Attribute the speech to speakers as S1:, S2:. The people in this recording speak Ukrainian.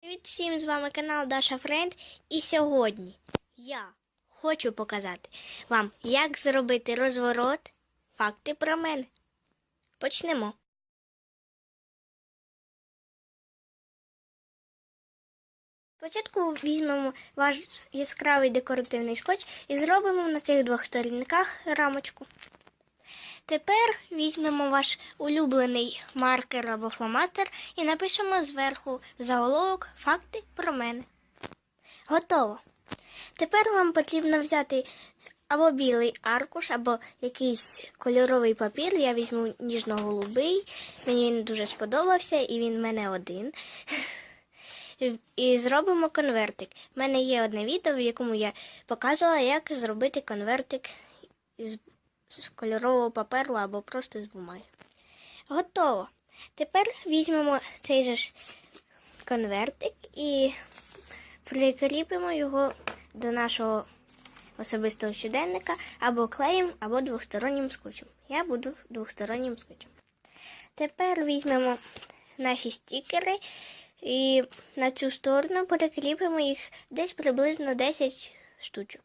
S1: Привіт всім, з вами канал Даша Френд. І сьогодні я хочу показати вам, як зробити розворот. Факти про мене. Почнемо. Спочатку візьмемо ваш яскравий декоративний скотч і зробимо на цих двох сторінках рамочку. Тепер візьмемо ваш улюблений маркер або фломастер і напишемо зверху заголовок факти про мене. Готово. Тепер вам потрібно взяти або білий аркуш, або якийсь кольоровий папір. Я візьму ніжно-голубий. Мені він дуже сподобався і він в мене один. І зробимо конвертик. У мене є одне відео, в якому я показувала, як зробити конвертик із з кольорового паперу або просто з бумаги. Готово. Тепер візьмемо цей же конвертик і прикріпимо його до нашого особистого щоденника або клеєм, або двостороннім скотчем. Я буду двостороннім скотчем. Тепер візьмемо наші стікери і на цю сторону прикріпимо їх десь приблизно 10 штучок.